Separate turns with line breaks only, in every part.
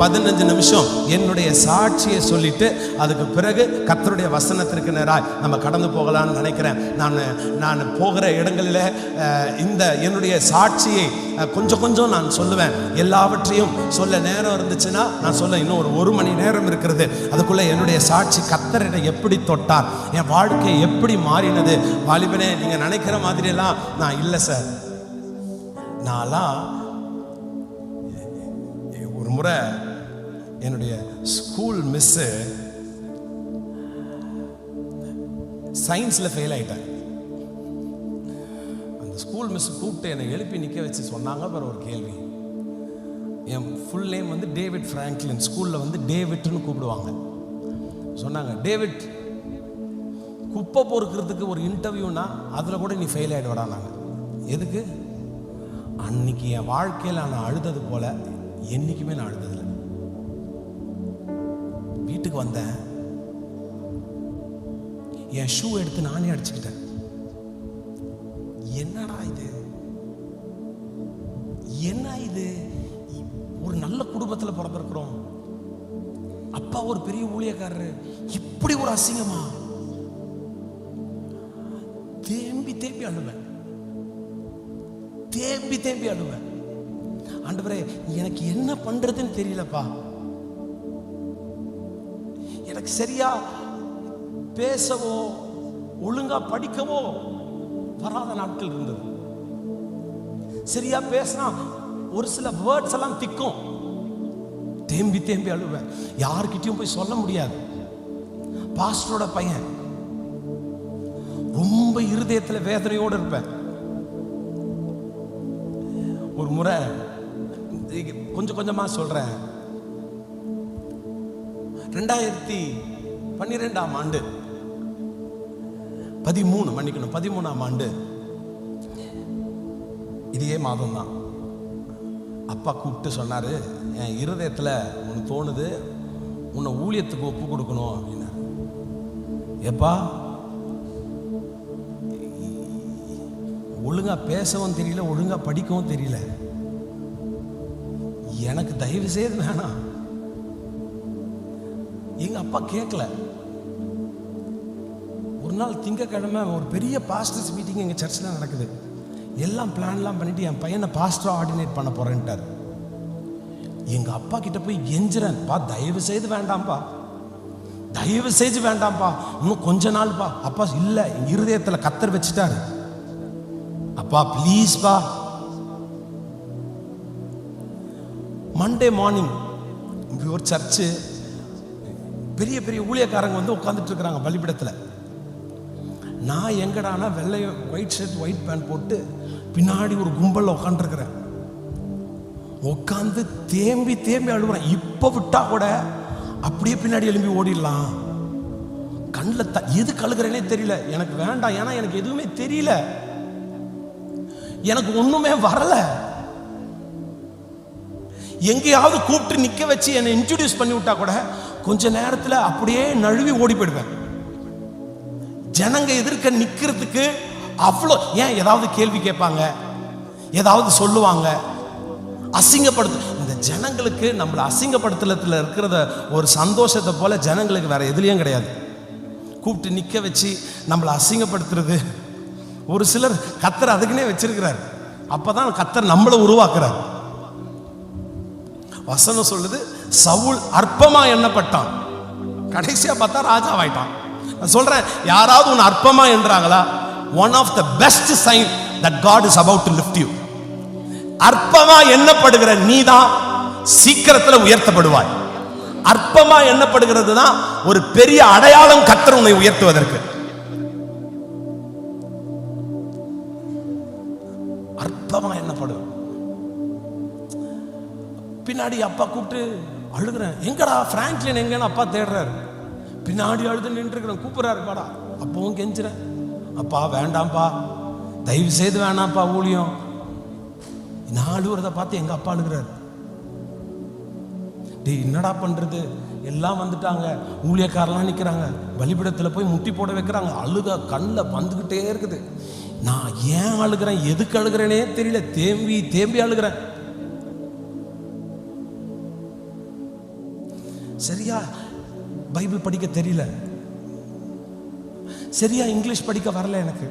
பதினஞ்சு நிமிஷம் என்னுடைய சாட்சியை சொல்லிட்டு அதுக்கு பிறகு கத்தருடைய வசனத்திற்கு நேராக நம்ம கடந்து போகலான்னு நினைக்கிறேன். நான் நான் போகிற இடங்களில் இந்த என்னுடைய சாட்சியை கொஞ்சம் கொஞ்சம் நான் சொல்லுவேன். எல்லாவற்றையும் சொல்ல நேரம் இருந்துச்சுன்னா நான் சொல்ல இன்னும் ஒரு ஒரு மணி நேரம் இருக்கிறது. அதுக்குள்ளே என்னுடைய சாட்சி கர்த்தரிட எப்படி தொட்டார் என் வாழ்க்கை எப்படி மாறினது. வாலிபனே நீங்கள் நினைக்கிற மாதிரியெல்லாம் நான் இல்லை சார். நான்லாம் ஒரு முறை என்னுடைய ஸ்கூல் மிஸ்ஸு சயின்ஸில் ஃபெயில் ஆகிட்டேன் அந்த ஸ்கூல் மிஸ் கூப்பிட்டு என்னை எழுப்பி நிற்க வச்சு சொன்னாங்க அப்புறம் ஒரு கேள்வி. என் ஃபுல் நேம் வந்து டேவிட் ஃப்ராங்க்லின். ஸ்கூலில் வந்து டேவிட்னு கூப்பிடுவாங்க. சொன்னாங்க டேவிட் குப்பை பொறுக்கிறதுக்கு ஒரு இன்டர்வியூனா அதில் கூட நீ ஃபெயில் ஆகிடுவடா நாங்கள் எதுக்கு? அன்னைக்கு என் வாழ்க்கையில் நான் அழுதது போல் என்னைக்குமே நான் அழுததில்லை. வீட்டுக்கு வந்தேன். என் ஷூ எடுத்து நானே அடிச்சுக்கிட்டேன். என்னடா இது? என்ன இது? ஒரு நல்ல குடும்பத்தில் பிறந்திருக்கிறோம். அப்பா ஒரு பெரிய ஊழியக்காரரு. இப்படி ஒரு அசிங்கமா? தேம்பி தேம்பி அழுவேன். தேம்பி தேம்பி அழுவேன். ஆண்டவரே எனக்கு என்ன பண்றதுன்னு தெரியலப்பா. சரியா பேசவோ ஒழுங்கா படிக்கவோ வராத நாட்கள் இருந்தது. சரியா பேசினா ஒரு சில வேர்ட்ஸ் எல்லாம் திக்கும். தேம்பி தேம்பி அழுவேன். யாருக்கிட்டையும் போய் சொல்ல முடியாது. பாஸ்டரோட பையன். ரொம்ப இருதயத்துல வேதனையோடு இருப்பேன். ஒரு முறை கொஞ்சம் கொஞ்சமா சொல்றேன். ரெண்டாயிரத்தி பன்னிரெண்டாம் ஆண்டு. பதிமூணு மன்னிக்கணும் பதிமூணாம் ஆண்டு. இதே மாதம் தான் அப்பா கூப்பிட்டு சொன்னாரு என் இருதயத்தில் ஒன்று தோணுது உன்னை ஊழியத்துக்கு ஒப்பு கொடுக்கணும் அப்படின்னாரு. எப்பா? ஒழுங்கா பேசவும் தெரியல ஒழுங்கா படிக்கவும் தெரியல. எனக்கு தயவு செய்து வேணாம். எங்க அப்பா கேட்கல ஒரு நாள் திங்கக்கிழமை ஒரு பெரிய பாஸ்டர்ஸ் மீட்டிங் எங்க சர்ச்சில் நடக்குது. எல்லாம் பிளான்லாம் பண்ணிட்டு என் பையனை பாஸ்டரா ஆர்டினேட் பண்ண போறேன்ட்டார். எங்க அப்பா கிட்ட போய் எஞ்சுறேன் பா தயவு செய்து வேண்டாம்ப்பா. தயவு செய்து வேண்டாம்ப்பா. இன்னும் கொஞ்ச நாள்ப்பா. அப்பா இல்லை இருதயத்தில் கத்தர் வச்சுட்டாரு. அப்பா ப்ளீஸ்ப்பா மண்டே மார்னிங் இப்படி ஒரு சர்ச்சு பெரிய பெரிய ஊழியக்காரங்க வந்து உட்காந்துட்டு இருக்கிறாங்க பலிபிடத்தில். நான் எங்கடானா வெள்ளை ஒயிட் ஷர்ட் ஒயிட் பேண்ட் போட்டு பின்னாடி ஒரு கும்பலில் உட்காந்துருக்குறேன் உட்காந்து தேம்பி தேம்பி அழுகுறேன் இப்போ விட்டா கூட அப்படியே பின்னாடி எழும்பி ஓடிடலாம். கண்ணில் த எது கழுகுறேனே தெரியல. எனக்கு வேண்டாம். ஏன்னா எனக்கு எதுவுமே தெரியல. எனக்கு ஒன்றுமே வரல. எங்கேயாவது கூப்பிட்டு நிற்க வச்சு என்னை இன்ட்ரடியூஸ் பண்ணி விட்டா கூட கொஞ்ச நேரத்துல அப்படியே நழுவி ஓடி போயிடுவேன். ஜனங்க எதிர்க்க நிக்கிறதுக்கு அவ்வளோ ஏன் ஏதாவது கேள்வி கேட்பாங்க? ஏதாவது சொல்லுவாங்க? அசிங்கப்படுத்து இந்த ஜனங்களுக்கு நம்மளை அசிங்கப்படுத்துறதுல இருக்கிறத ஒரு சந்தோஷத்தை போல ஜனங்களுக்கு வேற எதுலேயும் கிடையாது. கூப்பிட்டு நிக்க வச்சு நம்மளை அசிங்கப்படுத்துறது. ஒரு சிலர் கத்தர் அதுக்குன்னே வச்சிருக்கிறார். அப்பதான் கத்தர் நம்மளை உருவாக்குறார். வசனம் சொல்லுது சவுல் அற்பமா எண்ணப்பட்டான். கடைசியா பார்த்தா ராஜாவாயிட்டான். நான் சொல்றேன் யாராவது உன்னை அற்பமா என்றாங்களா one of the best sign that God is about to lift you அற்பமா எண்ணப்படுகிற நீதான் சீக்கிரத்துல உயர்த்தப்படுவாய். அற்பமா எண்ணப்படுகிறது தான் ஒரு பெரிய அடையாளம் கத்தர் உன்னை உயர்த்துவதற்கு. அற்பமா எண்ணப்படும். பின்னாடி அப்பா கூப்பிட்டு அழுகிறேன் எங்கடா ஃப்ராங்க்லின் எங்கன்னு அப்பா தேடுறாரு. பின்னாடி அழுது நின்றுக்கிறேன். கூப்பிட்றாரு பாடா அப்பவும் கெஞ்சுறேன். அப்பா வேண்டாம்ப்பா. தயவு செய்து வேணாம்ப்பா ஊழியம். நான் அழுகிறத பார்த்து எங்கள் அப்பா அழுகிறாரு. டேய் என்னடா பண்ணுறது எல்லாம் வந்துட்டாங்க. ஊழியக்காரெல்லாம் நிற்கிறாங்க வழிபடத்தில் போய் முட்டி போட வைக்கிறாங்க. அழுக கண்ணில் வந்துக்கிட்டே இருக்குது. நான் ஏன் அழுகிறேன்? எதுக்கு அழுகிறேனே தெரியல. தேம்பி தேம்பி அழுகிறேன். சரியா பைபிள் படிக்க தெரியல. சரியா இங்கிலீஷ் படிக்க வரல எனக்கு.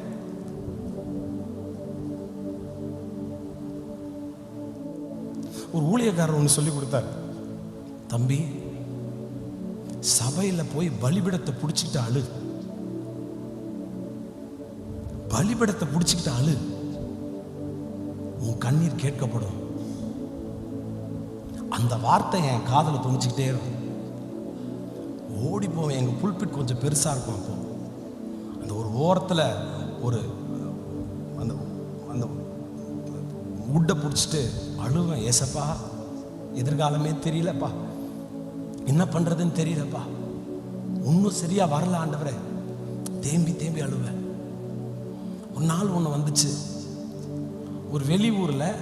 ஒரு ஊழியக்காரர் ஒன்று சொல்லி கொடுத்தார். தம்பி சபையில போய் பலிபிடத்தை பிடிச்சிக்கிட்டு அழு. பலிபிடத்தை பிடிச்சிக்கிட்டு அழு. உன் கண்ணீர் கேட்கப்படும். அந்த வார்த்தை என் காதல துணிச்சுக்கிட்டே இருக்கும். ஓடி போவேன் எங்கள் புல்பிட் கொஞ்சம் பெருசாக இருக்கும் அப்போ. அந்த ஒரு ஓரத்தில் ஒரு அந்த அந்த முட்டை பிடிச்சிட்டு அழுவேன். ஏசப்பா எதிர்காலமே தெரியலப்பா. என்ன பண்ணுறதுன்னு தெரியலப்பா. ஒன்றும் சரியா வரல ஆண்டவரே. தேம்பி தேம்பி அழுவேன். ஒரு நாள் ஒன்று வந்துச்சு. ஒரு வெளியூரில்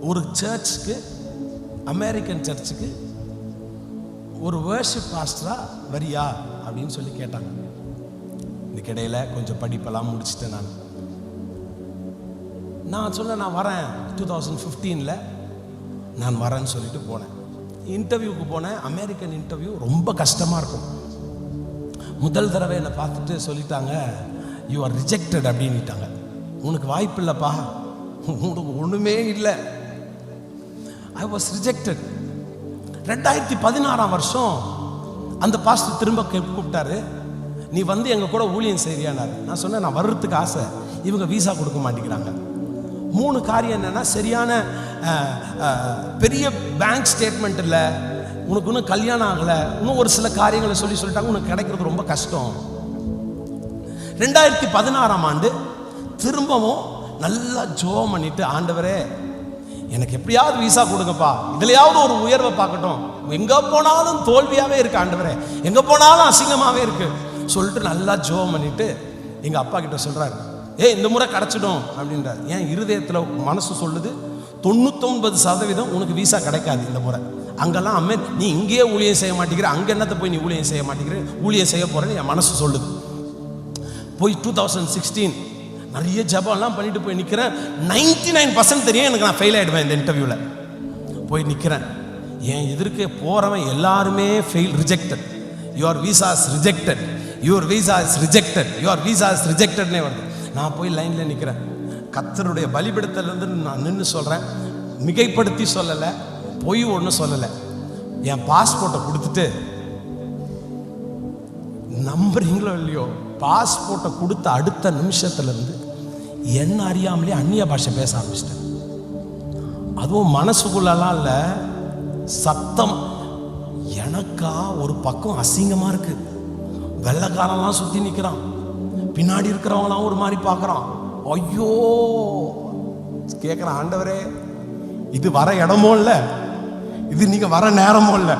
ஒரு சர்ச்சுக்கு அமெரிக்கன் சர்ச்சுக்கு ஒரு வேர்ஷிப் பாஸ்டரா வரியா? அப்படின்னு சொல்லி கேட்டாங்க. இதுக்கிடையில் கொஞ்சம் படிப்பெல்லாம் முடிச்சுட்டேன் நான். நான் சொன்னேன் நான் வரேன். டூ தௌசண்ட் ஃபிஃப்டீனில் நான் வரேன்னு சொல்லிட்டு போனேன். இன்டர்வியூக்கு போனேன். அமெரிக்கன் இன்டர்வியூ ரொம்ப கஷ்டமாக இருக்கும். முதல் தடவை என்னை பார்த்துட்டு சொல்லிட்டாங்க யூ ஆர் ரிஜெக்டட் அப்படின்னுட்டாங்க. உனக்கு வாய்ப்பு இல்லைப்பா உனக்கு ஒன்றுமே இல்லை. ஐ வாஸ் ரிஜெக்டட் ரெண்டாயிரத்தி பதினாறாம் வருஷம் அந்த பாஸ்டர் திரும்ப கூப்பிட்டாரு நீ வந்து எங்கள் கூட ஊழியம் செய்றியானாரு. நான் சொன்னேன் நான் வர்றதுக்கு ஆசை. இவங்க விசா கொடுக்க மாட்டேங்கிறாங்க. மூணு காரியம் என்னென்னா சரியான பெரிய பேங்க் ஸ்டேட்மெண்ட் இல்லை உனக்கு இன்னும் கல்யாணம் ஆகலை. இன்னும் ஒரு சில காரியங்களை சொல்லி சொல்லிட்டாங்க. உனக்கு கிடைக்கிறது ரொம்ப கஷ்டம். ரெண்டாயிரத்தி பதினாறாம் ஆண்டு திரும்பவும் நல்லா ஜோம் பண்ணிட்டு ஆண்டவரே எனக்கு எப்படியாவது விசா கொடுங்கப்பா. இதுலையாவது ஒரு உயர்வை பார்க்கட்டும். எங்க போனாலும் தோல்வியாவே இருக்கு ஆண்டவரே. எங்க போனாலும் அசிங்கமாவே இருக்கு. சொல்லிட்டு நல்லா ஜோம் பண்ணிட்டு எங்க அப்பா கிட்ட சொல்றாரு. ஏய் இந்த முறை கிடைச்சிடும் அப்படின்றார். ஏன்? இருதயத்துல மனசு சொல்லுது. தொண்ணூத்தொன்பது சதவீதம் உனக்கு விசா கிடைக்காது இந்த முறை. அங்கெல்லாம் அம்மே நீ இங்கேயே ஊழியம் செய்ய மாட்டேங்கிற அங்கே என்னத்தை போய் நீ ஊழியம் செய்ய மாட்டேங்கிற? ஊழியம் செய்ய போறேன்னு என் மனசு சொல்லுது. போய் டூ தௌசண்ட் சிக்ஸ்டீன் நிறைய ஜபம்லாம் பண்ணிட்டு போய் நிற்கிறேன் நைன்டி நைன் பர்சன்ட் தெரியும் எனக்கு நான் ஃபெயில் ஆகிடுவேன் இந்த இன்டர்வியூவில் போய் நிற்கிறேன் என் எதிர்க்க போகிறவன் எல்லாருமே fail rejected your visa is rejected your visa is rejected your visa is ரிஜெக்டட்னே வருது. நான் போய் லைனில் நிற்கிறேன் கத்தருடைய பலிபிடத்திலிருந்து நான் நின்று சொல்கிறேன் மிகைப்படுத்தி சொல்லலை. பொய் ஒன்றும் சொல்லலை. என் பாஸ்போர்ட்டை கொடுத்துட்டு நம்புறீங்களோ இல்லையோ பாஸ்போர்ட்டை கொடுத்த அடுத்த நிமிஷத்துலேருந்து என்ன அறியாமலே அந்நிய பாஷை பேச ஆரம்பிச்சிட்டேன். அதுவும் மனசுக்குள்ளலாம் இல்லை சத்தம். எனக்கா ஒரு பக்கம் அசிங்கமாக இருக்குது வெள்ளைக்காரன்லாம் சுற்றி நிற்கிறான் பின்னாடி இருக்கிறவங்களாம் ஒரு மாதிரி பார்க்குறான். ஐயோ! கேட்குறான் ஆண்டவரே இது வர இடமோ இல்லை. இது நீங்கள் வர நேரமோ இல்லை.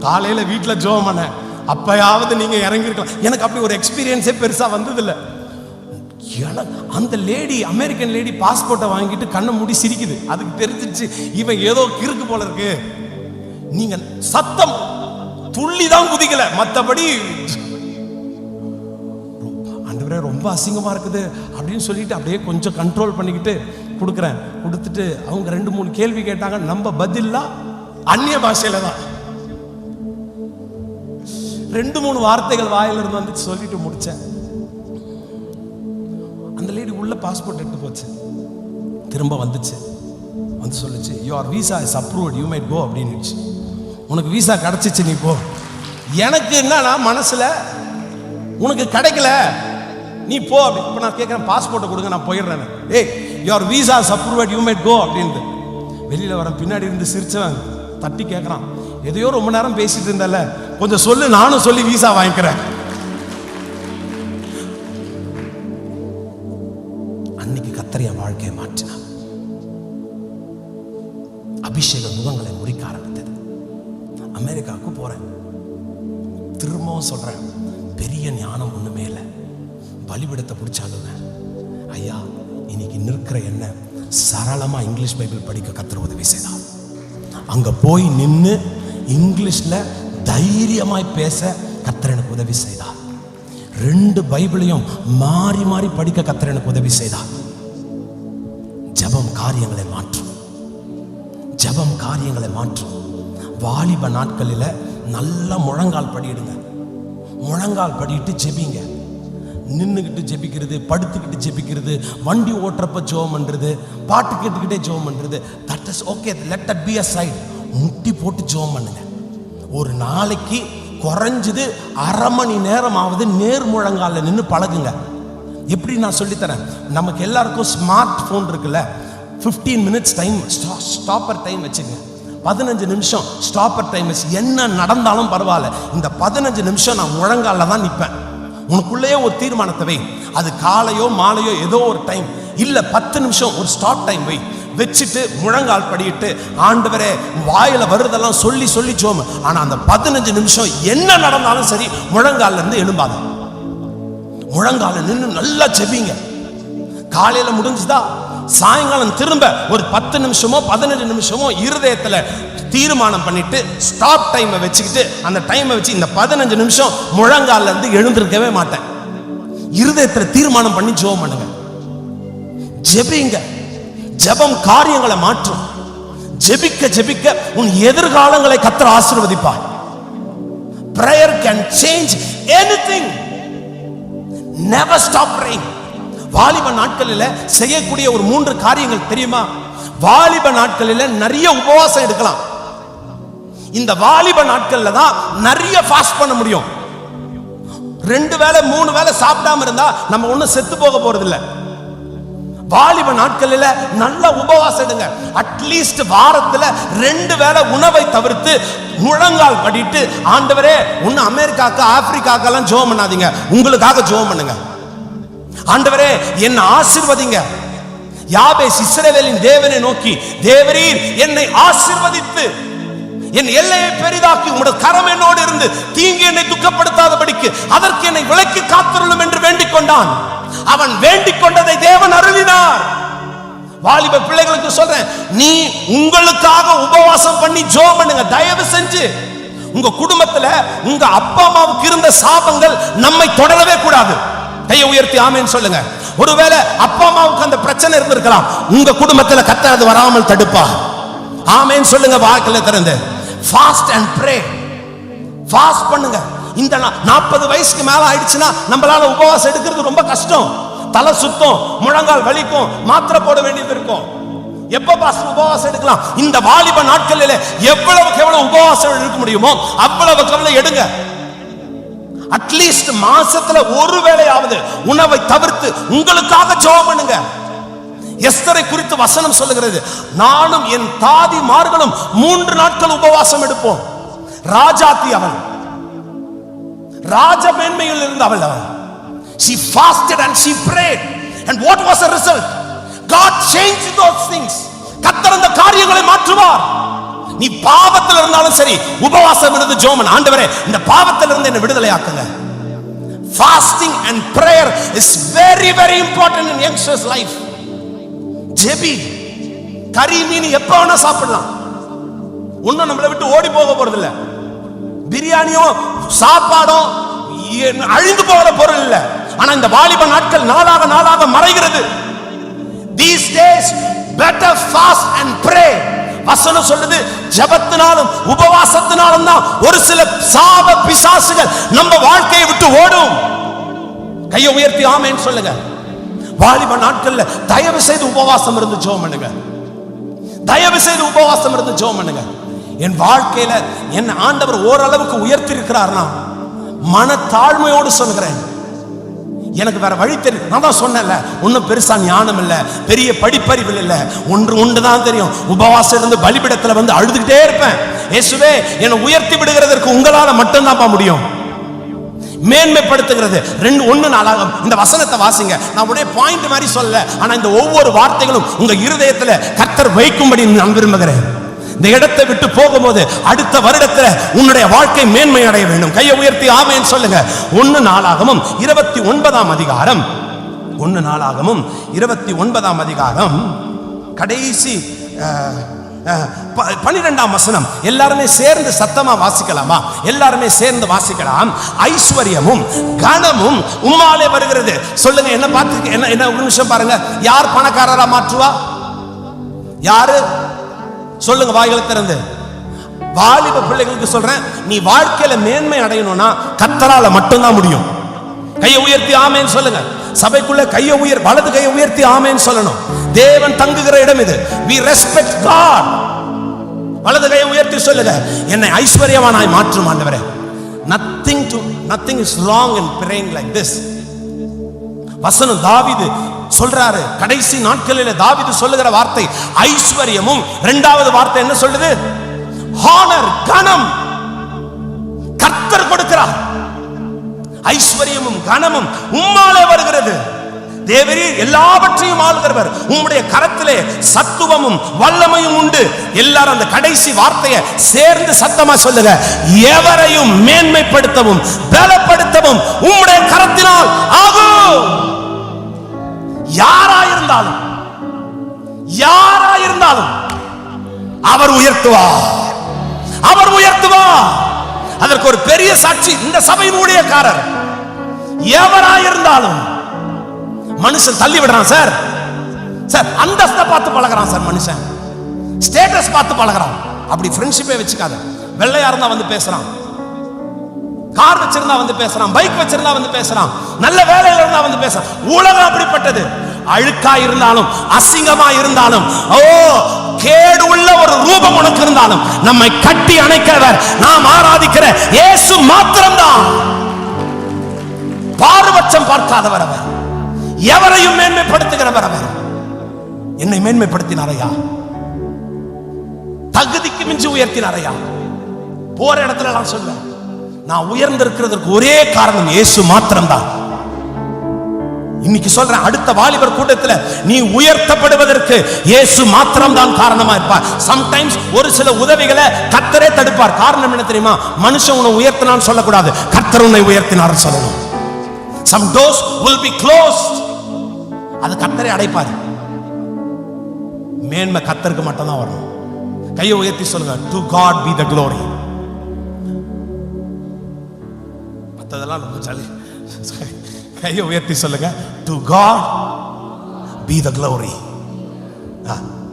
காலையில் வீட்டில் ஜோம் பண்ண அப்பயாவது நீங்கள் இறங்கிருக்கலாம் எனக்கு அப்படி ஒரு எக்ஸ்பீரியன்ஸே பெருசாக வந்ததில்லை. அந்த லேடி அமெரிக்கன் லேடி பாஸ்போர்ட்டை வாங்கிட்டு கண்ணை மூடி சிரிக்குது. அதுக்கு தெரிஞ்சிச்சு இவன் ஏதோ கிறுக்கு போல இருக்கு. நீங்க சத்தம் துள்ளி தான் குதிக்கல. மத்தபடி ஆண்டவரே ரொம்ப அசிங்கமா இருக்குது. அப்படின்னு சொல்லிட்டு அப்படியே கொஞ்சம் கண்ட்ரோல் பண்ணிக்கிட்டு கொடுக்குறேன். கொடுத்துட்டு அவங்க ரெண்டு மூணு கேள்வி கேட்டாங்க. நம்ம பதில்லா அந்நிய பாஷையில தான். ரெண்டு மூணு வார்த்தைகள் வாயிலிருந்து வந்து சொல்லிட்டு முடிச்சேன். உள்ள பாஸ்போர்ட் எடுத்து போச்சு. திரும்ப வந்துச்சு. வந்து சொல்லுச்சு your visa is approved you made go அப்படின்னுச்சு. உனக்கு விசா கிடைச்சிச்சு நீ போ. எனக்கு என்னன்னா மனசில்? உனக்கு கிடைக்கல. நீ போ அப்படி. இப்போ நான் கேட்குறேன் பாஸ்போர்ட்டை கொடுங்க நான் போயிடுறேன் ஏய் your visa is approved you made go அப்படின்ட்டு வெளியில் வர பின்னாடி இருந்து சிரிச்சவன் தட்டி கேட்குறான் எதையோ ரொம்ப நேரம் பேசிட்டு இருந்தல கொஞ்சம் சொல்லு நானும் சொல்லி விசா வாங்கிக்கிறேன். கத்தர் என் வாழ்க்கையை மாற்றினார். அபிஷேக முகங்களை முறிக்க ஆரம்பித்தது. அமெரிக்காவுக்கு போறேன். திரும்பவும் சொல்றேன் பெரிய ஞானம் ஒண்ணுமே இல்லை. பலிபிடத்தை பிடிச்சாலுவேன் ஐயா இன்னைக்கு நிற்கிற என்ன சரளமா இங்கிலீஷ் பைபிள் படிக்க கத்துற உதவி செய்தார். அங்க போய் நின்று இங்கிலீஷ்ல தைரியமாய் பேச கத்தர் எனக்கு உதவி செய்தார். ரெண்டு பைபிளையும் மாறி மாறி படிக்க கத்தர் எனக்கு உதவி செய்தார். காரியங்களை மாற்றும். ஜெபம் காரியங்களை மாற்றும். வாலிப நாட்களில் நல்லா முழங்கால் படியிடுங்க. முழங்கால் படிட்டு ஜெபிங்க. நின்றுக்கிட்டு ஜெபிக்கிறது படுத்துக்கிட்டு ஜெபிக்கிறது வண்டி ஓட்டுறப்ப ஜோம் பண்ணுறது பாட்டு கேட்டுக்கிட்டே ஜோம் பண்ணுறது that is okay let that be a side முட்டி போட்டு ஜோம் பண்ணுங்க. ஒரு நாளைக்கு குறைஞ்சது அரை மணி நேரமாவது நேர் முழங்கால நின்று பழகுங்க. எப்படி நான் சொல்லித்தரேன்? நமக்கு எல்லாருக்கும் ஸ்மார்ட் ஃபோன் இருக்குல்ல. 15 மினிட்ஸ் டைம் ஸ்டாப்பர் டைம் வச்சுங்க. பதினஞ்சு நிமிஷம் ஸ்டாப்பர் டைம் வச்சு என்ன நடந்தாலும் பரவாயில்ல. இந்த பதினஞ்சு நிமிஷம் நான் முழங்கால தான் நிற்பேன் உனக்குள்ளேயே ஒரு தீர்மானத்தை வை. அது காலையோ மாலையோ ஏதோ ஒரு டைம் இல்லை பத்து நிமிஷம் ஒரு ஸ்டாப் டைம் வை. வச்சுட்டு முழங்கால் படியிட்டு ஆண்டவரே வாயில வருதெல்லாம் சொல்லி சொல்லி சோமு ஆனா அந்த பதினஞ்சு நிமிஷம் என்ன நடந்தாலும் சரி முழங்கால்ல இருந்து எழும்பாத. முழங்கால நின்று நல்லா செவிங்க காலையில முடிஞ்சுதா? சாயங்காலம் திரும்ப ஒரு பத்து நிமிஷமோ பதினஞ்சு நிமிஷமோ இருதயத்துல தீர்மானம் பண்ணிட்டு ஸ்டாப் டைமை வச்சுக்கிட்டு அந்த டைமை வச்சு இந்த பதினஞ்சு நிமிஷம் முழங்கால இருந்து எழுந்திருக்கவே மாட்டேன். இருதயத்துல தீர்மானம் பண்ணி ஜெபம் பண்ணுங்க. ஜெபிங்க. ஜெபம் காரியங்களை மாற்றும். ஜெபிக்க ஜெபிக்க உன் எதிர்காலங்களை கத்தர் ஆசீர்வதிப்பார். Can change anything never stop praying. வாலிப நாட்களில் செய்யக்கூடிய ஒரு மூன்று காரியங்கள் தெரியுமா? வாலிப நாட்களில் நிறைய உபவாசம் எடுக்கலாம். இந்த வாலிப நாட்கள்ல தான் நிறைய ஃபாஸ்ட் பண்ண முடியும். ரெண்டு வேளை மூணு வேளை சாப்பிடாம இருந்தா நம்ம ஒன்றும் செத்து போக போறது இல்லை வாலிப நாட்களில் நல்ல உபவாசம் எடுங்க. அட்லீஸ்ட் வாரத்தில் ரெண்டு வேளை உணவை தவிர்த்து முழங்கால் படிட்டு ஆண்டவரே ஒன்று அமெரிக்காக்கு ஆப்பிரிக்காக்கெல்லாம் ஜெபம் பண்ணாதீங்க. உங்களுக்காக ஜெபம் பண்ணுங்க. ஆண்டவரே என்னை ஆசிர்வதிங்க. யாபேஸ் இஸ்ரவேலின் தேவனை நோக்கி தேவரீர் என்னை ஆசிர்வதித்து. என் எல்லையை பெரிதாக்கி உங்களோட கரம் என்னோடு இருந்து தீங்கு என்னை துக்கப்படுத்தாதபடிக்கு அதற்கு என்னை விலக்கி காத்திருளும் என்று வேண்டிக் கொண்டான். அவன் வேண்டிக் கொண்டதை தேவன் அருளினார். வாலிப பிள்ளைகளுக்கு சொல்றேன் நீ உங்களுக்காக உபவாசம் பண்ணி ஜோ பண்ணுங்க. தயவு செஞ்சு. உங்க குடும்பத்துல உங்க அப்பா அம்மாவுக்கு இருந்த சாபங்கள் நம்மை தொடரவே கூடாது. கையை உயர்த்தி ஆமேன்னு சொல்லுங்க. ஒருவேளை அப்பா அம்மாவுக்கு அந்த பிரச்சனை இருந்திருக்கலாம். உங்க குடும்பத்துல கத்த அது வராமல் தடுப்பா. ஆமேன்னு சொல்லுங்க வாக்கில் திறந்து. ஃபாஸ்ட் அண்ட் ப்ரே ஃபாஸ்ட் பண்ணுங்க. இந்த நாற்பது வயசுக்கு மேல ஆயிடுச்சுன்னா நம்மளால உபவாசம் எடுக்கிறது ரொம்ப கஷ்டம். தலை சுத்தம் முழங்கால் வலிக்கும் மாத்திரை போட வேண்டியது இருக்கும். எப்ப பாஸ்டர் உபவாசம் எடுக்கலாம்? இந்த வாலிப நாட்களில் எவ்வளவுக்கு எவ்வளவு உபவாசம் எடுக்க முடியுமோ அவ்வளவுக்கு எவ்வளவு எடுங்க. அட்லீஸ்ட் மாசத்துல ஒரு வேளையாவது உணவை தவிர்த்து உங்களுக்காக ஜோம் பண்ணுங்க. எஸ்தரை குறித்து வசனம் சொல்லுகிறது. நானும் என் தாதிமார்களும் மூன்று நாட்கள் உபவாசம் எடுப்போம். ராஜாத்தி அவள். ராஜ மேன்மையில் இருந்த அவள் அவள். She fasted and she prayed. And what was the result? God changed those things. கத்தர் அந்த காரியங்களை மாற்றுவார். நீ பாவத்தில் இருந்தாலும் சரி உபவாசம் இருந்து ஜோமன். ஆண்டவரே இந்த பாவத்தில் இருந்து என்ன விடுதலை ஆக்குங்க fasting and prayer is very very important in youngsters life. ஜெபி கறி மீன் எப்ப வேணா சாப்பிடலாம். ஒன்றும் நம்மளை விட்டு ஓடி போக போறது இல்ல பிரியாணியும் சாப்பாடும் அழிந்து போகிற பொருள் இல்ல. ஆனா இந்த வாலிப நாட்கள் நாளாக நாளாக மறைகிறது. These days better fast and pray. வசனம் சொல்லுது ஜெபத்தினாலும் உபவாசத்தினாலும் தான் ஒரு சில சாப பிசாசுகள் நம்ம வாழ்க்கையை விட்டு ஓடும். கையை உயர்த்தி ஆமேன்னு சொல்லுங்க. வாலிப நாட்கள்ல தயவு செய்து உபவாசம் இருந்து ஜோம் பண்ணுங்க. தயவு செய்து உபவாசம் இருந்து ஜோம் பண்ணுங்க. என் வாழ்க்கையில என் ஆண்டவர் ஓரளவுக்கு உயர்த்தி இருக்கிறார்னா மன தாழ்மையோடு சொல்கிறேன் எனக்கு வேற வழி தெரியும். நான் தான் சொன்னேன்ல ஒன்றும் பெருசா ஞானம் இல்லை பெரிய படிப்பறிவு இல்லை. ஒன்று ஒன்று தான் தெரியும். உபவாசம் இருந்து பலிபிடத்தில் வந்து அழுதுகிட்டே இருப்பேன். இயேசுவே என்னை உயர்த்தி விடுகிறதற்கு உங்களால மட்டும்தான்ப்பா முடியும். மேன்மைப்படுத்துகிறது. ரெண்டு ஒன்று நாளாகும் இந்த வசனத்தை வாசிங்க. நான் உடைய பாயிண்ட் மாதிரி சொல்லலை ஆனால் இந்த ஒவ்வொரு வார்த்தைகளும் உங்கள் இருதயத்தில் கத்தர் வைக்கும்படி நான் விரும்புகிறேன். இந்த இடத்தை விட்டு போகும்போது அடுத்த வருடத்தில் உன்னுடைய வாழ்க்கை மேன்மை அடைய வேண்டும். கையை உயர்த்தி ஆமைன்னு சொல்லுங்க. ஒன்னு நாளாகவும் இருபத்தி ஒன்பதாம் அதிகாரம். ஒன்று நாளாகவும் இருபத்தி ஒன்பதாம் அதிகாரம். கடைசி அஹ், பன்னிரெண்டாம் வசனம். எல்லாருமே சேர்ந்து சத்தமா வாசிக்கலாமா? எல்லாருமே சேர்ந்து வாசிக்கலாம். ஐஸ்வர்யமும் கனமும் உம்மாலே வருகிறது. சொல்லுங்க என்ன பார்த்து என்ன என்ன ஒரு நிமிஷம் பாருங்க. யார் பணக்காரரா மாற்றுவா? யாரு? சொல்லுங்க வாய்களை திறந்து. வாலிப பிள்ளைகளுக்கு சொல்றேன் நீ வாழ்க்கையில மேன்மை அடையணும்னா கத்தரால மட்டும்தான் முடியும். கையை உயர்த்தி ஆமேன்னு சொல்லுங்க. சபைக்குள்ள கையை உயர் வலது கையை உயர்த்தி ஆமேன்னு சொல்லணும். தேவன் தங்குகிற இடம் இது. வி ரெஸ்பெக்ட் காட் வலது கையை உயர்த்தி சொல்லுங்க. என்னை ஐஸ்வர்யவானாய் மாற்றும் ஆண்டவரே. Nothing to nothing is wrong in praying like this வசனம் தாவிது சொல்றாரு. கடைசி நாட்களில தாவிது சொல்லுகிற வார்த்தை ஐஸ்வர்யமும். இரண்டாவது வார்த்தை என்ன சொல்லுது? ஹானர் கணம் கர்த்தர் கொடுக்கிறார். ஐஸ்வர்யமும் கனமும் உம்மாலே வருகிறது. தேவரீர் எல்லாவற்றையும் ஆளுகிறவர். உம்முடைய கரத்திலே சத்துவமும் வல்லமையும் உண்டு. எல்லாரும் அந்த கடைசி வார்த்தையை சேர்ந்து சத்தமா சொல்லுங்க. எவரையும் மேன்மைப்படுத்தவும் பலப்படுத்தவும் உம்முடைய கரத்தினால் ஆகும். யாராயிருந்தாலும் யாராயிருந்தாலும் அவர் உயர்த்துவார். அவர் உயர்த்துவார். அதற்கு ஒரு பெரிய சாட்சி இந்த சபையின் ஊழியக்காரர். எவராயிருந்தாலும் மனுஷன் தள்ளி விடுறான் சார். சார் அந்தஸ்தை பார்த்து பழகுறான் சார் மனுஷன். ஸ்டேட்டஸ் பார்த்து பழகுறான். அப்படி ஃப்ரெண்ட்ஷிப்பே வச்சுக்காத. வெள்ளையா இருந்தா வந்து பேசுறான். கார் வச்சிருந்தா வந்து பேசுறான் பைக் வச்சிருந்தா வந்து பேசுறான் நல்ல வேலையில இருந்தா வந்து பேசுறான். உலகம் அப்படிப்பட்டது. அழுக்கா இருந்தாலும் அசிங்கமா இருந்தாலும் ஓ கேடு உள்ள ஒரு ரூபம் உனக்கு இருந்தாலும் நம்மை கட்டி அணைக்கிறவர் நாம் ஆராதிக்கிற இயேசு மாத்திரம்தான். பாரபட்சம் பார்க்காதவர் அவர். எவரையும் மேன்மைப்படுத்துகிறவர் அவர். என்னை மேன்மைப்படுத்தினாரையா தகுதிக்கு மிஞ்சி உயர்த்தினாரையா போற இடத்துல நான் சொல்லுவேன் நான் உயர்ந்திருக்கிறதுக்கு ஒரே காரணம் இயேசு மாத்திரம்தான். இன்னைக்கு சொல்றேன் அடுத்த வாலிபர் கூட்டத்தில் நீ உயர்த்தப்படுவதற்கு இயேசு மாத்திரம் தான் காரணமா இருப்பார். சம்டைம்ஸ் ஒரு சில உதவிகளை கத்தரே தடுப்பார். காரணம் என்ன தெரியுமா? மனுஷன் உன்னை உயர்த்தினான்னு சொல்லக்கூடாது. கத்தர் உன்னை உயர்த்தினார் சொல்லணும். Some doors will be closed அது கத்தரை அடைப்பார். மேன்மை கத்தருக்கு மட்டும் தான் வரணும். கையை உயர்த்தி சொல்லுங்க to God be the glory மற்றதெல்லாம் நம்ம சளி கையை உயர்த்தி சொல்லுங்க. To God be the glory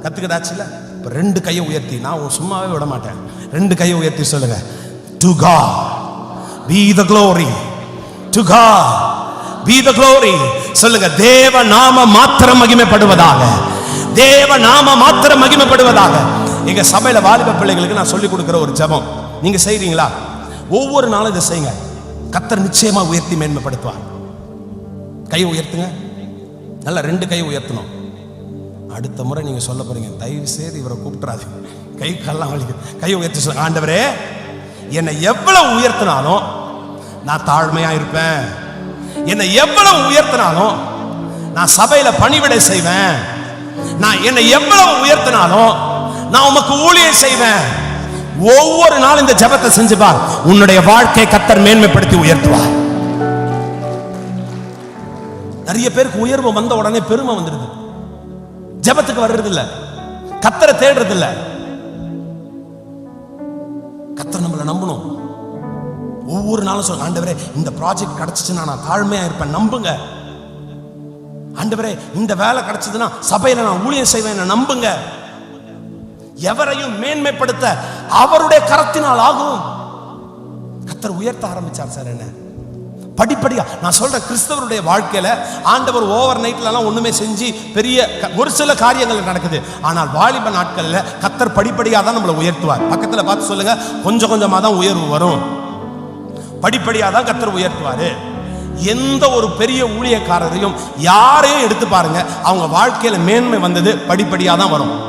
கத்துக்கிட்டாச்சுல இப்போ ரெண்டு கையை உயர்த்தி. நான் சும்மாவே விட மாட்டேன். ரெண்டு கையை உயர்த்தி சொல்லுங்க. To God be the glory to God be the glory சொல்லுங்க. தேவ நாம மாத்திரம் மகிமைப்படுவதாக. தேவ நாம மாத்திரம் மகிமைப்படுவதாக. எங்க சபையில வாலிப பிள்ளைகளுக்கு நான் சொல்லி கொடுக்குற ஒரு ஜெபம். நீங்க செய்றீங்களா? ஒவ்வொரு நாளும் இதை செய்யுங்க. கத்தர் நிச்சயமா உயர்த்தி மேன்மைப்படுத்துவார். கை உயர்த்துங்க. நல்லா ரெண்டு கை உயர்த்தணும். அடுத்த முறை நீங்க சொல்ல போறீங்க தயவு செய்து இவரை கூப்பிட்டுறாது கை கல்லாம் வலிக்க. கை உயர்த்தி சொல்ல ஆண்டவரே என்னை எவ்வளவு உயர்த்தினாலும் நான் தாழ்மையா இருப்பேன். என்னை எவ்வளவு உயர்த்தினாலும் நான் சபையில பணிவிடை செய்வேன். நான் என்னை எவ்வளவு உயர்த்தினாலும் நான் உமக்கு ஊழியம் செய்வேன். ஒவ்வொரு நாளும் இந்த ஜெபத்தை செஞ்சு பார். உன்னுடைய வாழ்க்கை கத்தர் மேன்மைப்படுத்தி உயர்த்துவார். நிறைய பேருக்கு உயர்வு வந்த உடனே பெருமை வந்துடுது ஜெபத்துக்கு வர்றது இல்ல கத்தரை தேடுறது இல்ல கத்தர் நம்மளை நம்பணும். ஒவ்வொரு நாளும் சொல்ல ஆண்டவரே இந்த ப்ராஜெக்ட் கிடைச்சிச்சுன்னா நான் தாழ்மையா இருப்பேன். நம்புங்க. ஆண்டவரே இந்த வேலை கிடைச்சதுன்னா சபையில நான் ஊழியம் செய்வேன். என்னை நம்புங்க. எவரையும் மேன்மைப்படுத்த அவருடைய கரத்தினால் ஆகும். கத்தர் உயர்த்த ஆரம்பிச்சார் சார் என்ன? படிப்படியா நான் சொல்றேன் கிறிஸ்தவருடைய வாழ்க்கையில ஆண்டவர் ஓவர் நைட்லலாம் ஒண்ணுமே செஞ்சு பெரிய க- ஒரு சில காரியங்கள் நடக்குது. ஆனால் வாலிப நாட்கள்ல கத்தர் படிப்படியா தான் நம்மளை உயர்த்துவார். பக்கத்துல பார்த்து சொல்லுங்க கொஞ்சம் கொஞ்சமா தான் உயர்வு வரும். படிப்படியா தான் கத்தர் உயர்த்துவாரு. எந்த ஒரு பெரிய ஊழியக்காரரையும் யாரையும் எடுத்து பாருங்க அவங்க வாழ்க்கையில மேன்மை வந்தது படிப்படியா தான் வரும்.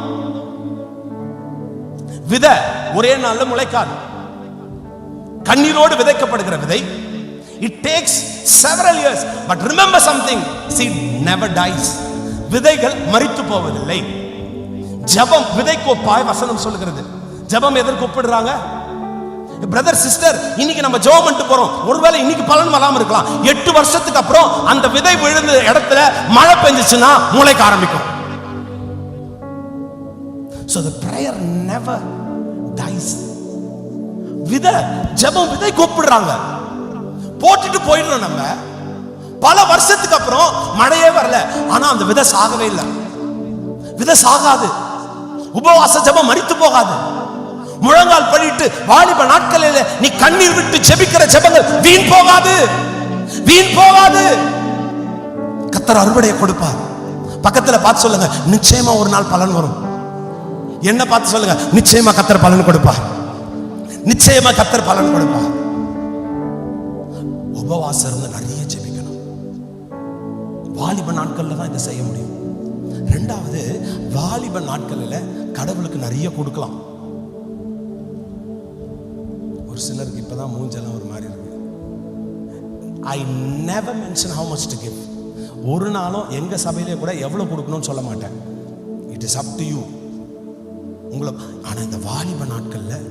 விதை ஒரே நாள்ல முளைக்காது. கண்ணீரோடு விதைக்கப்படுகிற விதை. It takes several years but remember something seed never dies விதைகள் மறித்து போவதில்லை. ஜெபம் விதைக்கோப்பாய் வசனம் சொல்லுகிறது ஜெபம் எதற்கு ஒப்பிடுறாங்க? பிரதர் சிஸ்டர் இன்னைக்கு நம்ம ஜெபம் பண்ணிட்டு போறோம். ஒருவேளை இன்னைக்கு பலன் வராம இருக்கலாம். எட்டு வருஷத்துக்கு அப்புறம் அந்த விதை விழுந்த இடத்துல மழை பெஞ்சிச்சுன்னா முளைக்க ஆரம்பிக்கும். So the prayer never dies விதை ஜெபம் விதை கூப்பிடுறாங்க. போட்டுட்டு போயிடுறோம் நம்ம. பல வருஷத்துக்கு அப்புறம் மழையே வரல. ஆனா அந்த விதை சாகவே இல்லை. விதை சாகாது. உபவாச ஜெபம் மறித்து போகாது. முழங்கால் பண்ணிட்டு வாலிப நாட்களில் நீ கண்ணீர் விட்டு ஜெபிக்கிற ஜெபங்கள் வீண் போகாது. வீண் போகாது. கத்தர் அறுவடையை கொடுப்பார். பக்கத்துல பார்த்து சொல்லுங்க நிச்சயமா ஒரு நாள் பலன் வரும். என்ன பார்த்து சொல்லுங்க நிச்சயமா கத்தர் பலன் கொடுப்பா நிச்சயமா கத்தர் பலன் கொடுப்பா உபவாசம் இருந்து நிறைய ஜெபிக்கணும். வாலிப நாட்கள்ல தான் இதை செய்ய முடியும். ரெண்டாவது வாலிப நாட்களில் கடவுளுக்கு நிறைய கொடுக்கலாம். ஒரு சிலருக்கு இப்பதான் மூஞ்செல்லாம் ஒரு மாதிரி இருக்கு. I never mention how much to give ஒரு நாளும் எங்க சபையிலே கூட எவ்வளவு கொடுக்கணும்னு சொல்ல மாட்டேன். It is up to you உங்களை ஆனால் இந்த வாலிப நாட்களில்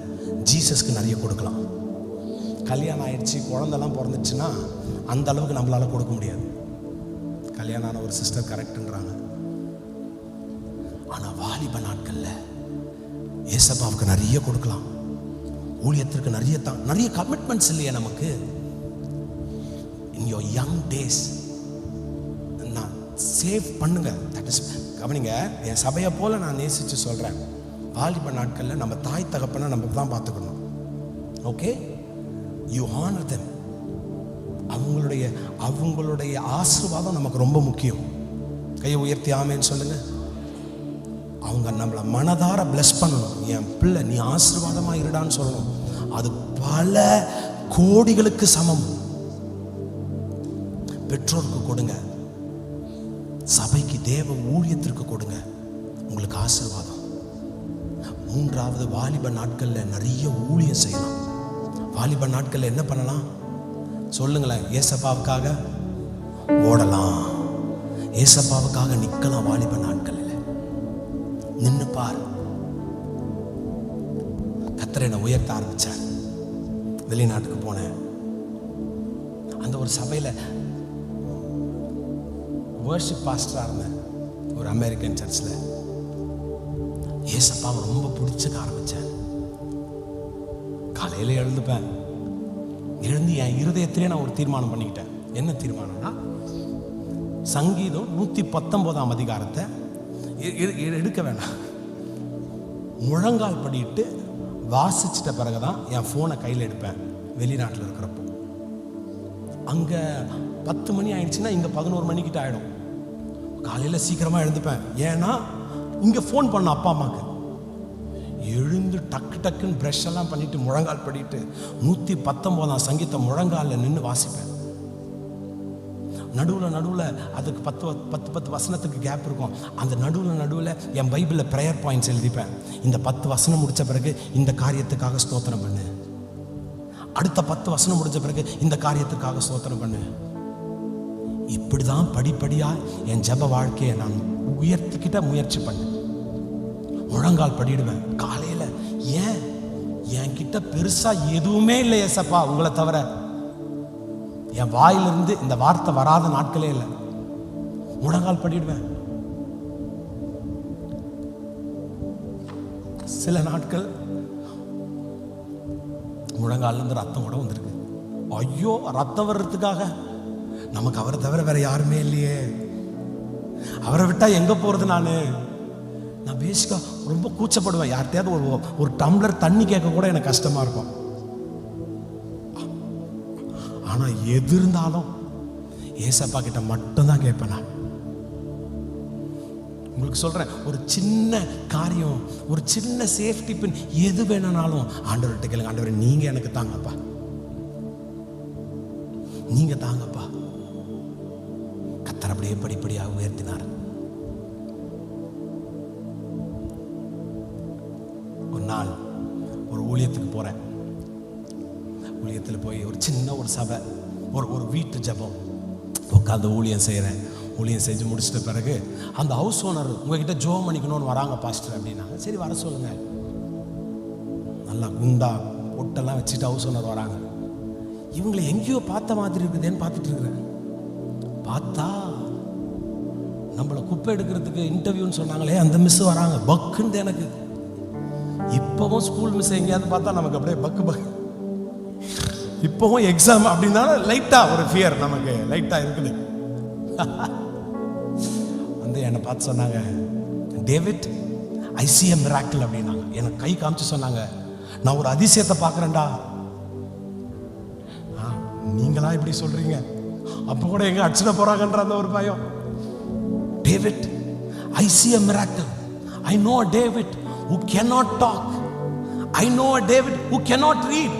ஜீசஸ்க்கு நிறைய கொடுக்கலாம். கல்யாணம் ஆயிடுச்சு குழந்தெல்லாம் பிறந்துச்சுன்னா அந்த அளவுக்கு நம்மளால் கொடுக்க முடியாது. கல்யாணம் ஆன ஒரு சிஸ்டர் கரெக்டுன்றாங்க ஆனால் வாலிப நாட்களில் ஏசப்பாவுக்கு நிறைய கொடுக்கலாம். ஊழியத்திற்கு நிறைய தான் நிறைய கமிட்மெண்ட்ஸ் இல்லையா நமக்கு. இன் யோர் யங் டேஸ் நான் சேவ் பண்ணுங்க. தட் இஸ் கவனிங்க என் சபையை போல நான் நேசித்து சொல்கிறேன் வாலிப நாட்களில் நம்ம தாய் தகப்பனை நம்ம தான் பார்த்துக்கணும். ஓகே யூ ஹானர் தெம் அவங்களுடைய அவங்களுடைய ஆசீர்வாதம் நமக்கு ரொம்ப முக்கியம். கையை உயர்த்தி ஆமேன்னு சொல்லுங்க. அவங்க நம்மளை மனதார பிளஸ் பண்ணணும். என் பிள்ளை நீ ஆசீர்வாதமாக இருடான்னு சொல்லணும். அது பல கோடிகளுக்கு சமம். பெற்றோருக்கு கொடுங்க. சபைக்கு தேவ ஊழியத்திற்கு கொடுங்க. உங்களுக்கு ஆசீர்வாதம். மூன்றாவது வாலிப நாட்களில் நிறைய ஊழியம் செய்யலாம். வாலிப நாட்களில் என்ன பண்ணலாம்? சொல்லுங்களேன் ஏசப்பாவுக்காக ஓடலாம். ஏசப்பாவுக்காக நிற்கலாம் வாலிப நாட்களில். நின்று பார். கத்தரை என்னை உயர்த்த ஆரம்பித்தார் வெளிநாட்டுக்கு போனேன். அந்த ஒரு சபையில் வேர்ஷிப் பாஸ்டராக இருந்தேன். ஒரு அமெரிக்கன் சர்ச்சில் ஏசப்பாவை ரொம்ப பிடிச்சிக்க ஆரம்பித்தேன் காலையில் எழுந்துப்பேன். எழுந்து என் இருதயத்திலே நான் ஒரு தீர்மானம் பண்ணிக்கிட்டேன். என்ன தீர்மானம்னா சங்கீதம் நூற்றி பத்தொம்போதாம் அதிகாரத்தை எடுக்க வேணாம். முழங்கால் படிட்டு வாசிச்சிட்ட பிறகு தான் என் ஃபோனை கையில் எடுப்பேன் வெளிநாட்டில் இருக்கிறப்போ. அங்கே பத்து மணி ஆயிடுச்சுன்னா இங்கே பதினோரு மணிக்கிட்ட ஆகிடும் காலையில் சீக்கிரமாக எழுந்துப்பேன். ஏன்னா இங்கே ஃபோன் பண்ண அப்பா அம்மாவுக்கு எழுந்து டக்கு டக்குன்னு ப்ரெஷ் எல்லாம் பண்ணிட்டு முழங்கால் படிட்டு நூற்றி பத்தொம்போதாம் சங்கீதம் முழங்காலில் நின்று வாசிப்பேன். நடுவில் நடுவில் அதுக்கு பத்து பத்து பத்து வசனத்துக்கு கேப் இருக்கும். அந்த நடுவில் நடுவில் என் பைபிளில் ப்ரேயர் பாயிண்ட்ஸ் எழுதிப்பேன். இந்த பத்து வசனம் முடித்த பிறகு இந்த காரியத்துக்காக ஸ்தோத்திரம் பண்ணு. அடுத்த பத்து வசனம் முடித்த பிறகு இந்த காரியத்துக்காக ஸ்தோத்திரம் பண்ணு. இப்படி தான் படிப்படியாக என் ஜெப வாழ்க்கையை நான் உயர்த்திக்கிட்ட முயற்சி பண்ணு. முழங்கால் படிடுவேன். காலையில் ஏன்? என்கிட்ட பெருசா எதுவுமே இல்லை ஏசப்பா உங்களை தவிர. என் வாயிலிருந்து இந்த வார்த்தை வராத நாட்களே இல்லை. முழங்கால் படிடுவேன். சில நாட்கள் முழங்கால்ல இருந்து ரத்தம் கூட வந்திருக்கு. ஐயோ ரத்தம் வர்றதுக்காக. நமக்கு அவரை தவிர வேற யாருமே இல்லையே. அவரை விட்டா எங்க போறது நானு? நான் பேசிக்கா ரொம்ப கூச்சப்படுவேன். யார்கிட்டயாவது ஒரு ஒரு டம்ளர் தண்ணி கேட்க கூட எனக்கு கஷ்டமா இருக்கும். ஆனா எது இருந்தாலும் ஏசப்பா கிட்ட மட்டும்தான் கேட்பேன் நான். உங்களுக்கு சொல்றேன் ஒரு சின்ன காரியம் ஒரு சின்ன சேஃப்டி பின் எது வேணும்னாலும் ஆண்டவர்கிட்ட கேளுங்க. ஆண்டவர் நீங்க எனக்கு தாங்கப்பா. நீங்க தாங்கப்பா. அப்படியே படிப்படியாக உயர்த்தினார். ஒரு நாள் ஒரு ஊழியத்துக்கு போறேன். ஊழியத்தில் போய் ஒரு சின்ன ஒரு சபை ஒரு ஒரு வீட்டு ஜெபம். உட்காந்து ஊழியம் செய்கிறேன் ஊழியம் செஞ்சு முடிச்சிட்ட பிறகு அந்த ஹவுஸ் ஓனர் உங்ககிட்ட ஜோம் பண்ணிக்கணும்னு வராங்க பாஸ்டர் அப்படின்னாங்க சரி வர சொல்லுங்க. நல்லா குண்டா பொட்டெல்லாம் வச்சுட்டு ஹவுஸ் ஓனர் வராங்க. இவங்களை எங்கேயோ பார்த்த மாதிரி இருக்குதுன்னு பார்த்துட்டு இருக்கிறேன். பார்த்தா நம்மளை குப்பை எடுக்கிறதுக்கு இன்டர்வியூன்னு சொன்னாங்களே அந்த மிஸ் வராங்க. பக்குன்னு எனக்கு. இப்போவும் ஸ்கூல் மிஸ் எங்கேயாவது பார்த்தா நமக்கு அப்படியே பக்கு பக்கு. இப்போவும் எக்ஸாம் அப்படின்னா லைட்டா ஒரு ஃபியர் நமக்கு. லைட்டா இருக்குது. வந்து என்னை பார்த்து சொன்னாங்க டேவிட் ஐசிஎம் மிராக்கிள் அப்படின்னாங்க. எனக்கு கை காமிச்சு சொன்னாங்க நான் ஒரு அதிசயத்தை பார்க்குறேன்டா. ஆ, நீங்களா இப்படி சொல்றீங்க? அப்போ கூட எங்க அடிச்சிட போறாங்கன்ற அந்த ஒரு பயம். David I see a miracle. I know a David who cannot talk. I know a David who cannot read.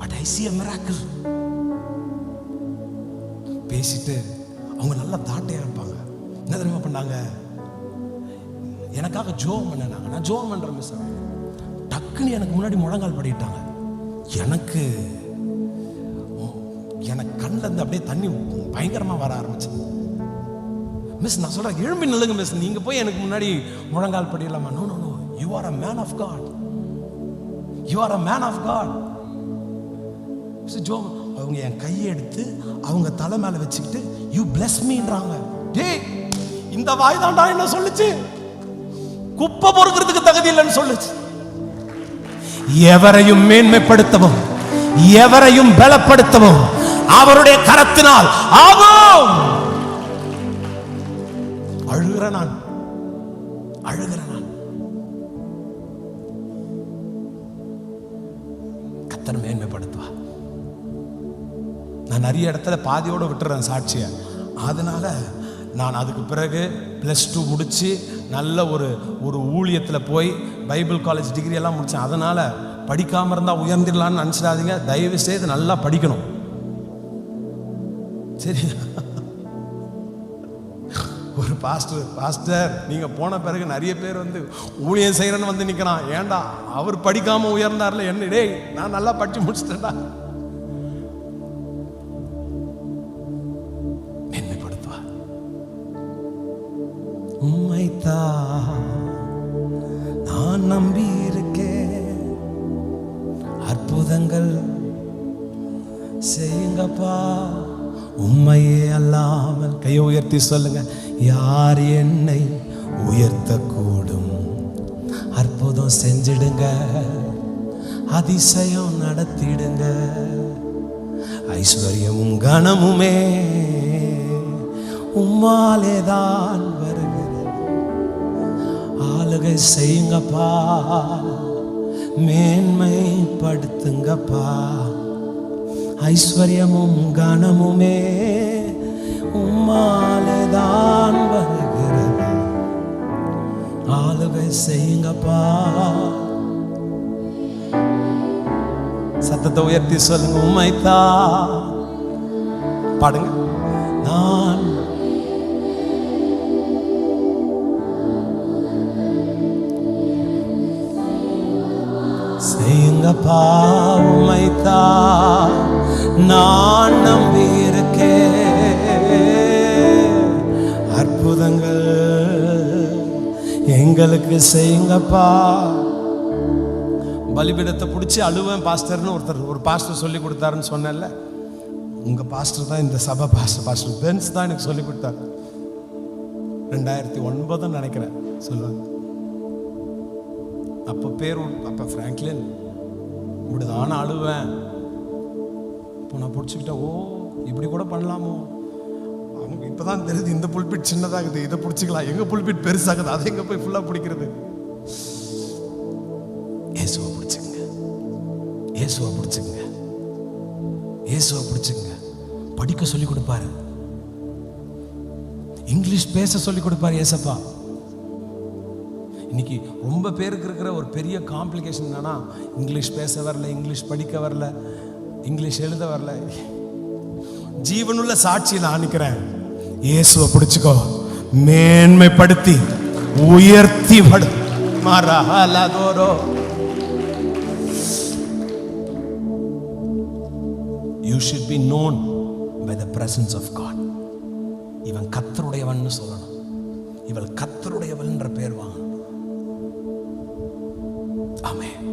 But I see a miracle. பேசிட்டு அவங்க நல்லா தாட்டையா இருப்பாங்க. என்ன தெரியுமா பண்ணாங்க? எனக்காக ஜோம் பண்ணாங்க நான் ஜோம் பண்றேன் மிஸ் டக்குன்னு எனக்கு முன்னாடி முழங்கால் படிட்டாங்க. எனக்கு எனக்கு கண்ணில் இருந்து அப்படியே தண்ணி பயங்கரமாக வர ஆரம்பிச்சது. மிஸ் நான் சொல்கிறேன் எழும்பி நிலுங்க மிஸ் நீங்க போய் எனக்கு முன்னாடி முழங்கால் படிக்கலாமா no no no you are a man of God you are a man of God Joe அவங்க என் கையை எடுத்து அவங்க தலை மேல வச்சுக்கிட்டு யூ பிளஸ் மீன்றாங்க டேய் இந்த வாய் தாண்டா என்ன சொல்லுச்சு? குப்பை பொறுக்கிறதுக்கு தகுதி இல்லைன்னு சொல்லுச்சு. எவரையும் மேன்மைப்படுத்தவும் எவரையும் பலப்படுத்தவும் அவருடைய கரத்தினால் ஆகும். அழுகிற நான். அழுகிற நான். கத்தனை மேன்மைப்படுத்துவா. நான் நிறைய இடத்துல பாதியோட விட்டுறேன் சாட்சியை. அதனால நான் அதுக்கு பிறகு ப்ளஸ் டூ முடிச்சு நல்ல ஒரு ஒரு ஊழியத்தில் போய் பைபிள் காலேஜ் டிகிரி எல்லாம் முடித்தேன் அதனால படிக்காமல் இருந்தால் உயர்ந்திடலான்னு நினச்சிடாதீங்க. தயவு செய்து நல்லா படிக்கணும். சரி ஒரு பாஸ்டர் பாஸ்டர் நீங்க போன பிறகு நிறைய பேர் வந்து ஊழியம் செய்யறேன்னு வந்து நிக்கிறான். ஏன்டா அவர் படிக்காம உயர்ந்தார்ல என்ன? டேய் நான் நல்லா படித்து முடிச்சிட்டேன்டா. மேன்மைப்படுத்துவா உம்மைத்தா நான் நம்பி இருக்கேன் அற்புதங்கள் செய்யுங்கப்பா. உண்மையே அல்லாமல் கையை உயர்த்தி சொல்லுங்க. யார் என்னை உயர்த்தக்கூடும்? அற்புதம் செஞ்சிடுங்க. அதிசயம் நடத்திடுங்க. ஐஸ்வர்யமும் கனமுமே உம்மாலேதான் வருகிறது. ஆளுகை செய்யுங்கப்பா. மேன்மைப்படுத்துங்கப்பா. ஐஸ்வர்யமும் கனமுமே உம்மாலேதான் வருகிறது. ஆளுகை செய்யுங்கப்பா. சத்தத்தை உயர்த்தி சொல்லுங்க உண்மைத்தா பாடுங்க. நான் செய்யுங்கப்பா உண்மைத்தா நான் நம்பி இருக்கேன் எங்களுக்கு செய்யுங்கப்பா. பலிபீடத்தை பிடிச்சி அழுவேன் பாஸ்டர்னு ஒருத்தர் ஒரு பாஸ்டர் சொல்லி கொடுத்தாருன்னு சொன்னேன்ல. உங்க பாஸ்டர் தான் இந்த சபை பாஸ்டர் பாஸ்டர் பென்ஸ் தான் எனக்கு சொல்லி கொடுத்தாரு. ரெண்டாயிரத்தி ஒன்பதுன்னு நினைக்கிறேன் சொல்லுவாங்க. அப்போ பேர் அப்போ ஃப்ராங்க்லின் இப்படிதான் அழுவேன். இப்போ நான் பிடிச்சிக்கிட்டேன் ஓ இப்படி கூட பண்ணலாமோ? இப்போதான் தெரியுது இந்த புல்பிட் சின்னதாகுது இதை பிடிச்சிக்கலாம். எங்க புல்பிட் பெருசாகுது அதை எங்க போய் ஃபுல்லாக பிடிக்கிறது? இயேசுவை பிடிச்சுங்க இயேசுவை பிடிச்சுங்க இயேசுவை பிடிச்சுங்க படிக்க சொல்லி கொடுப்பாரு. இங்கிலீஷ் பேச சொல்லி கொடுப்பாரு ஏசப்பா இன்னைக்கு ரொம்ப பேருக்கு இருக்கிற ஒரு பெரிய காம்ப்ளிகேஷன் என்னன்னா இங்கிலீஷ் பேச வரல இங்கிலீஷ் படிக்க வரல இங்கிலீஷ் எழுத வரல. ஜீவனுள்ள சாட்சி நான் நிற்கிறேன் இயேசுவை பிடிச்சுக்கோ. மேன்மைப்படுத்தி உயர்த்தி படு மரஹலதோரோ. You should be known by the presence of God இவன் கத்தருடையவன் சொல்லணும். இவள் கத்தருடையவள்ன்ற பேர் வாங்கணும். ஆமே